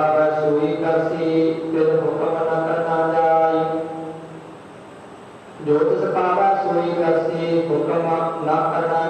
ਵਿਭਾਗ ਸੋਈ ਕਰਸੀ ਫਿਰ ਹੁਕਮ ਨਾ ਕਰਨਾ ਜਾਈ ਜੋ ਤਿਸ ਪਾਵਾ ਸੋਈ ਕਰਸੀ ਹੁਕਮ ਨਾ ਕਰਨਾ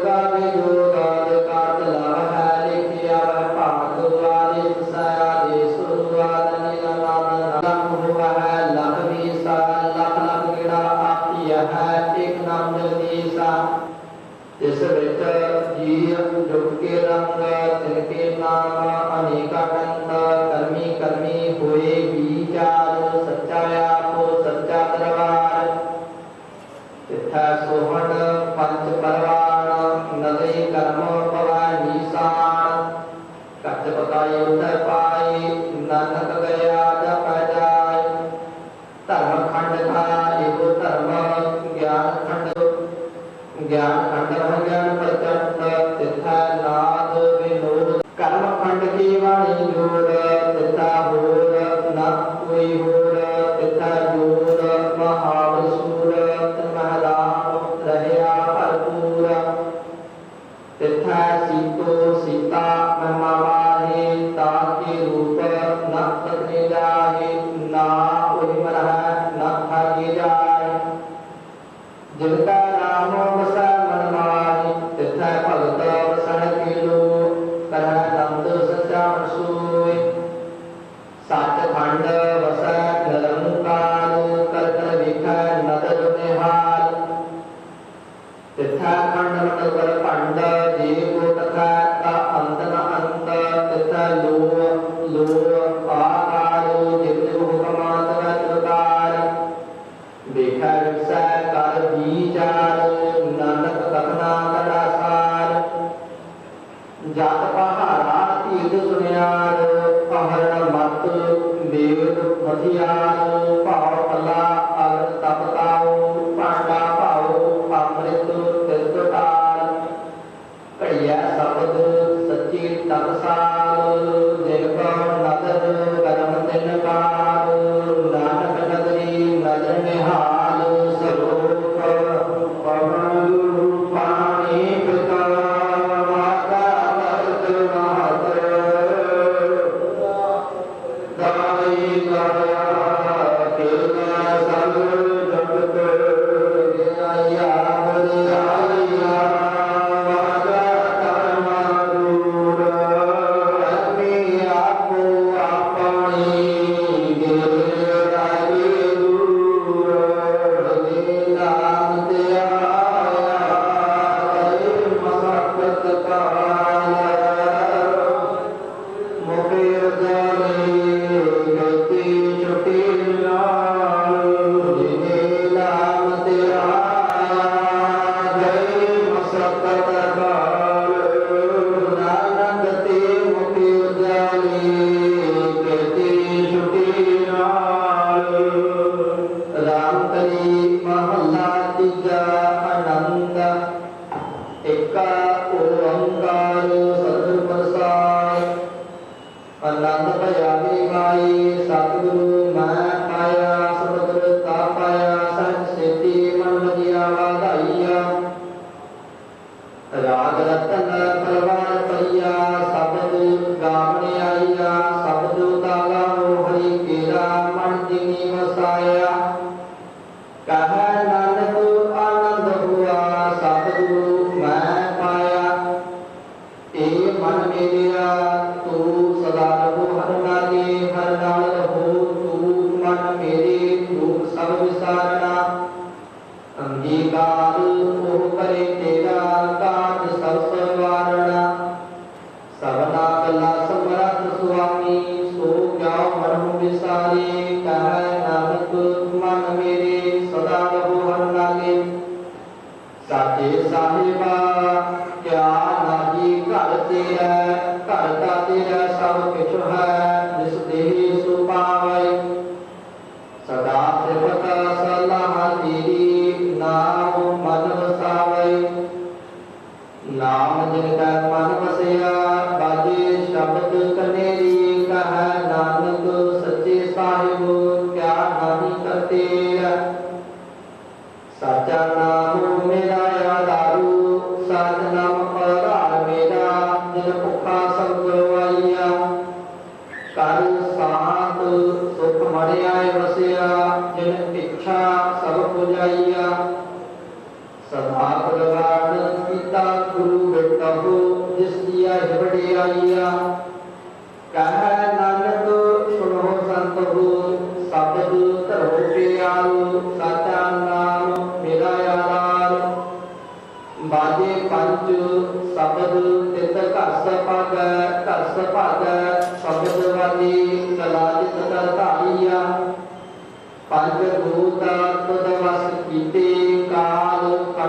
अनेकाकंता कर्मी कर्मी होए बीचार सच्चायाप सच्चा दरबार तिथा सोहन पंच परवाण नदे कर्म पवाय निशान कच बताए उतर पाए, ननक गया जप जाय धर्म खंड था एवो धर्म ज्ञान खंड ज्ञान जन भिक्षा सब पुजाइया सदा प्रदान सीता गुरु बेटहु जिस दिया हिबड़े आइया कह नानक सुनो संत हो शब्द धरो प्यारो साचा नाम मेरा यार बाजे पंच शब्द तित घस पग घस पग शब्द वाली कला जित कर धारिया पञ्चभूता इति कालकण्टुमाय